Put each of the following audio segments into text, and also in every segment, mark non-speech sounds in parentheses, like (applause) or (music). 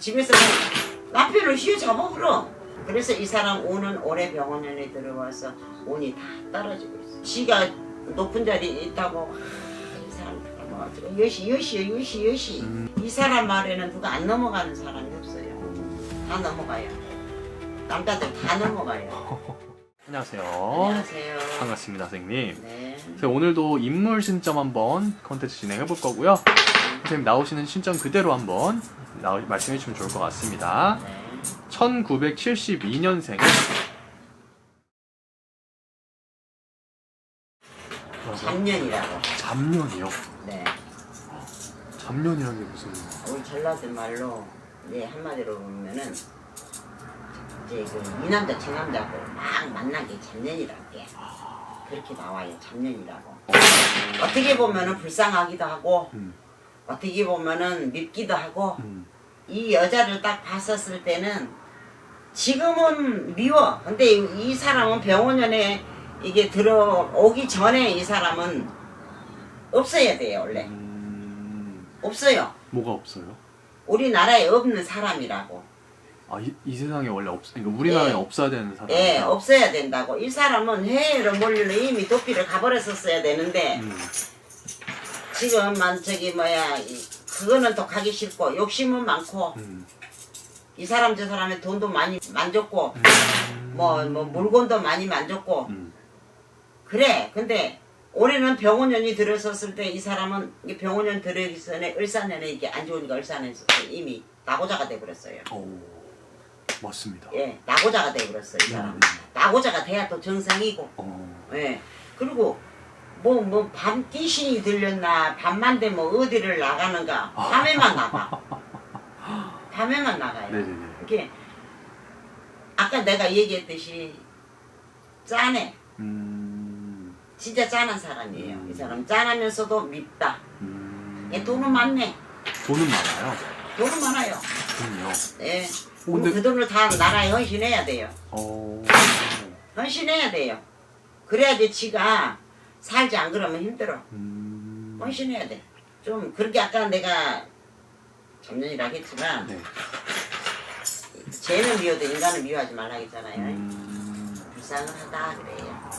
집에서 남편을 휘어잡아 그럼. 그래서 이 사람 오는 올해 병원에 들어와서 온이 다 떨어지고 있어. 지가 높은 자리에 있다고 아, 이 사람 여시 여시 여시 여시 음. 이 사람 말에는 누가 안 넘어가는 사람이 없어요. 다 넘어가요. 남자들 다 넘어가요. (laughs) 안녕하세요. 안녕하세요. 반갑습니다, 선생님. 네. 오늘도 인물 신점 한번 컨텐츠 진행해 볼 거고요. 선생님 나오시는 신점 그대로 한번 나오, 말씀해 주시면 좋을 것 같습니다. 네. 1972년생. 잡년이라고. 잡년이요. 네. 잡년이라는 게 무슨? 우리 전라도 말로 이제 한마디로 보면은 이제 그 이 남자 저 남자고 막 만난 게 잡년이라고 게 그렇게 나와요 잡년이라고 어떻게 보면은 불쌍하기도 하고 음, 어떻게 보면은 밉기도 하고 음, 이 여자를 딱 봤었을 때는 지금은 미워 근데 이, 이 사람은 병원에 이게 들어오기 전에 이 사람은 없어야 돼요 원래 음, 없어요 뭐가 없어요? 우리나라에 없는 사람이라고 아, 이, 이 세상에 원래 없, 그러니까 우리나라에 예. 없어야 되는 사람. 예, 없어야 된다고. 이 사람은 해외로 몰려 이미 도피를 가버렸었어야 되는데 음, 지금 만 저기 뭐야 이- 그거는 또 가기 싫고 욕심은 많고 음, 이 사람 저 사람의 돈도 많이 만졌고 음, 뭐뭐 물건도 많이 만졌고 음, 그래. 근데 올해는 병원연이 들어섰을 때 이 사람은 이게 병원연 들어오기 전에 을사년에 이게 안 좋으니까 을사년에서 이미 나고자가 돼버렸어요. 오, 맞습니다. 예, 나고자가 돼버렸어요. 이 사람. 음, 나고자가 돼야 또 정상이고. 어, 예. 그리고 뭐 뭐 밤 귀신이 들렸나 밤만 되면 어디를 나가는가 밤에만 나가. (laughs) 밤에만 나가요. 네네네. 이게 아까 내가 얘기했듯이 짠해. 음, 진짜 짠한 사람이에요. 음. 이 사람 짠하면서도 밉다. 음, 얘 돈은 많네. 돈은 많아요. 돈은 많아요. 돈이요. 예. 어, 근데- 그 돈을 다 나라에 헌신해야 돼요. 어, 헌신해야 돼요. 그래야지 지가 살지 안 그러면 힘들어. 음, 헌신해야 돼. 좀 그렇게 아까 내가 작년이라 했지만 네. 쟤는 미워도 인간은 미워하지 말라 했잖아요. 음, 불쌍을 하다 그래요.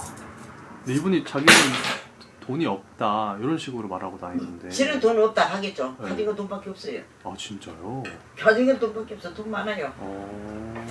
근데 이분이 자기는 돈이 없다 이런 식으로 말하고 다니는데. 실은 돈 없다 하겠죠. 네. 가진 건 돈밖에 없어요. 아 진짜요? 가진 건 돈밖에 없어. 돈 많아요. 어,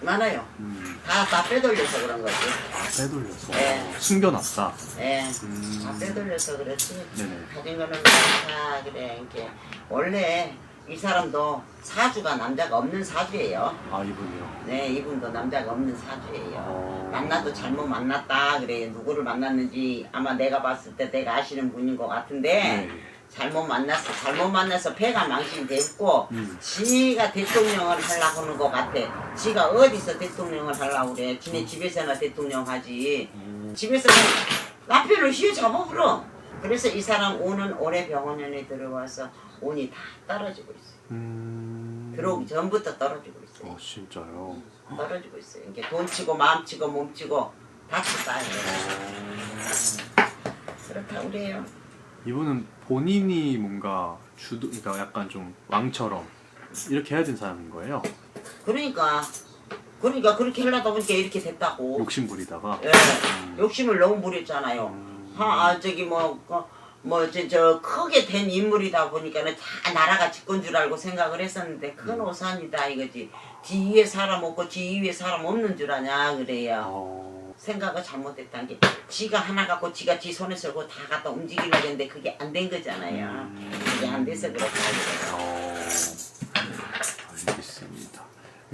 많아요. 음, 다, 다 빼돌려서 그런 거지. 아 빼돌려서 네. 숨겨놨다. 예. 음, 다 빼돌려서 그렇지. 네네. 가진 거는 다 그래. 이렇게 원래 이 사람도 사주가 남자가 없는 사주예요. 아 이분이요. 네, 이분도 남자가 없는 사주예요. 어, 만나도 잘못 만났다 그래. 누구를 만났는지 아마 내가 봤을 때 내가 아시는 분인 것 같은데 네. 잘못 만났어. 잘못 만나서 배가 망신됐고 음. 지가 대통령을 하려고 하는 것 같아. 지가 어디서 대통령을 하려고 그래. 지네 집에서나 대통령 하지. 음, 집에서 남편을 휘어잡아 그럼. 그래서 이 사람 오는 올해 병원에 들어와서 온이 다 떨어지고 있어요. 음, 들어오기 전부터 떨어지고 있어요. 어 진짜요. 떨어지고 있어요. 이게 돈 치고 마음 치고 몸 치고 다 치고 그렇다 그래요. 이분은 본인이 뭔가 주도, 그러니까 약간 좀 왕처럼 이렇게 해야 되는 사람인 거예요. 그러니까 그러니까 그렇게 하려다 보니까 이렇게 됐다고. 욕심 부리다가. 예, 욕심을 너무 부렸잖아요. 음, 하, 아, 저기 뭐, 뭐, 저, 저, 크게 된 인물이다 보니까는 다 나라가 집권 줄 알고 생각을 했었는데, 그건 오산이다, 이거지. 지 위에 사람 없고, 지 위에 사람 없는 줄 아냐, 그래요. 어, 생각을 잘못했다는 게, 지가 하나 갖고, 지가 지 손에 들고 다 갖다 움직이려고 했는데, 그게 안 된 거잖아요. 음. 그게 안 돼서 그렇다, 그래요. 어, 알겠습니다.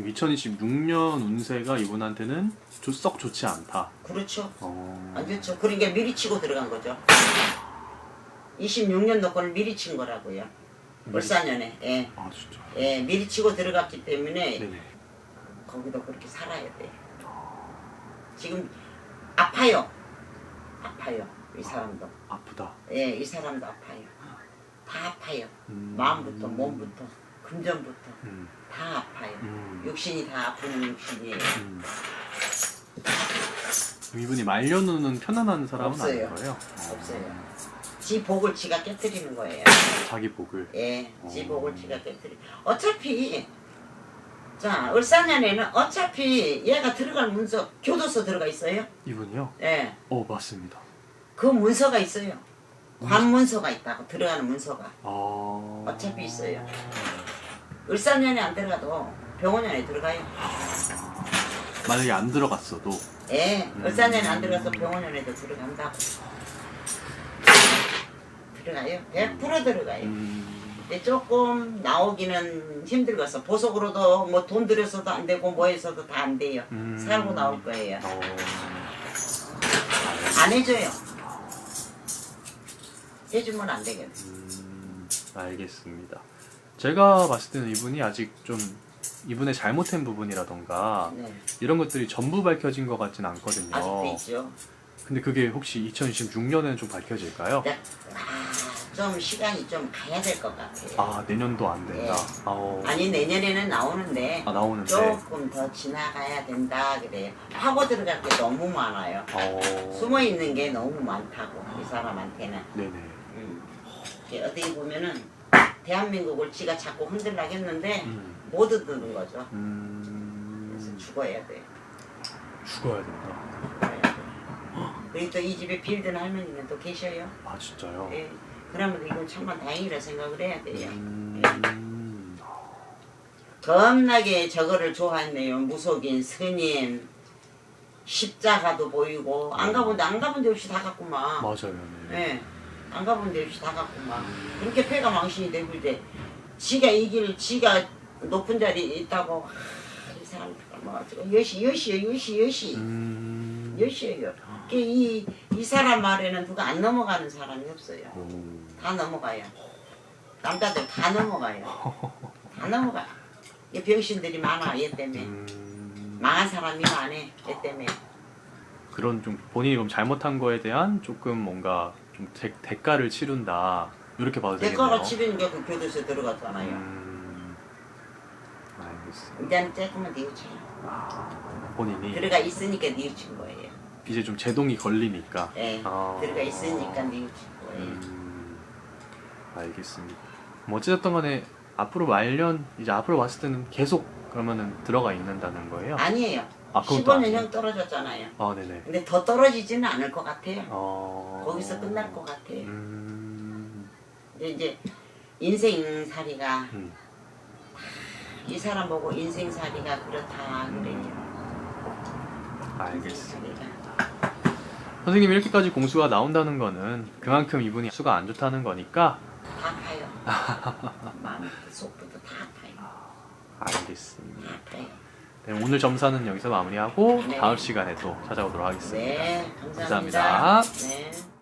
2026년 운세가 이분한테는 조- 썩 좋지 않다. 그렇죠. 어, 안 좋죠. 그러니까 미리 치고 들어간 거죠. 26년 노건을 미리 친 거라고요. 벌사년에. 예. 아 진짜. 예, 미리 치고 들어갔기 때문에 네네. 거기도 그렇게 살아야 돼. 지금 아파요. 아파요. 이 사람도. 아프다. 예, 이 사람도 아파요. 다 아파요. 음. 마음부터 몸부터 금전부터 음, 다 아파요. 음, 육신이 다 아픈 육신이에요. 음. 이분이 말려놓는 편안한 사람은 없어요. 아닌 거예요? 없어요. 지 복을 지가 깨뜨리는 거예요. 자기 복을. 예, 지 어. 복을 지가 깨뜨리. 어차피 자 을사년에는 어차피 얘가 들어갈 문서 교도소 들어가 있어요. 이분이요? 예, 어 맞습니다. 그 문서가 있어요. 관문서가 있다고 들어가는 문서가 아. 어차피 있어요. 을사년에 안 들어가도 병원년에 들어가요. 만약에 안 들어갔어도 예, 음. 을사년에 안 들어가서 병원년에도 들어간다고. 들어가요. 100% 들어가요. 음, 근데 조금 나오기는 힘들겠어. 보석으로도 뭐 돈 들여서도 안 되고 뭐 해서도 다 안 돼요. 음. 살고 나올 거예요. 어, 안 해줘요. 해주면 안 되거든. 음, 알겠습니다. 제가 봤을 때는 이분이 아직 좀 이분의 잘못된 부분이라던가 네. 이런 것들이 전부 밝혀진 것 같진 않거든요. 아직도 있죠. 근데 그게 혹시 2026년에는 좀 밝혀질까요? 네. 아, 좀 시간이 좀 가야 될 것 같아요. 아 내년도 안 된다. 네. 아. 아니 내년에는 나오는데 아, 나오는데. 조금 더 지나가야 된다 그래요. 하고 들어갈 게 너무 많아요. 어. 숨어 있는 게 너무 많다고 이 사람한테는. 네네. 음. 이게 어떻게 보면은 대한민국을 지가 자꾸 흔들라겠는데 음. 못 얻는 거죠. 그래서 음. 죽어야 돼. 죽어야 된다. 죽어야 돼. 그리고 또 이 집에 빌든 할머니는 또 계셔요. 아 진짜요? 예. 그러면 이건 정말 다행이라 생각을 해야 돼요. 음. 겁나게 저거를 좋아했네요. 무속인, 스님, 십자가도 보이고 안 가본 데안 가본 데 없이 다 갔구만. 맞아요. 네. 예. 안 가본 데 없이 다 갔구만. 그렇게 폐가 망신이 되고 이제 지가 이길 지가 높은 자리에 있다고 하, 이 사람들 뭐 여시 여시요 여시 여시 음. 여시예요. 이, 이 사람 말에는 누가 안 넘어가는 사람이 없어요. 오. 다 넘어가요. 남자들 다 넘어가요. 다 넘어가. 이 병신들이 많아 얘 때문에. 음. 망한 사람이 많네 얘 때문에. 그런 좀 본인이 좀 잘못한 거에 대한 조금 뭔가 좀 대, 대가를 치른다 이렇게 봐도 되겠네요. 대가가 치르는 게그 교도소에 들어갔잖아요. 음. 알겠습니다. 이제는 조금만 뉘우쳐요. 본인이 들어가 있으니까 뉘우친 거예요. 이제 좀 제동이 걸리니까. 예. 아. 들어가 있으니까 거예요. 음. 알겠습니다. 뭐 어찌됐든 간에 앞으로 말년 이제 앞으로 봤을 때는 계속 그러면은 들어가 있는다는 거예요. 아니에요. 아, 그것도 15년형 아니에요? 떨어졌잖아요. 아 네네. 근데 더 떨어지지는 않을 것 같아요. 어. 거기서 끝날 것 같아요. 음. 근데 이제 인생살이가 음. 이 사람 보고 인생살이가 그렇다 그래요. 알겠습니다. 인생살이가. 선생님 이렇게까지 공수가 나온다는 거는 그만큼 이분이 수가 안 좋다는 거니까 다 아파요. 마음부터 속부터 다 아파요. 알겠습니다. 다. 네, 오늘 점사는 여기서 마무리하고 네. 다음 시간에 또 찾아오도록 하겠습니다. 네, 감사합니다. 감사합니다. 네.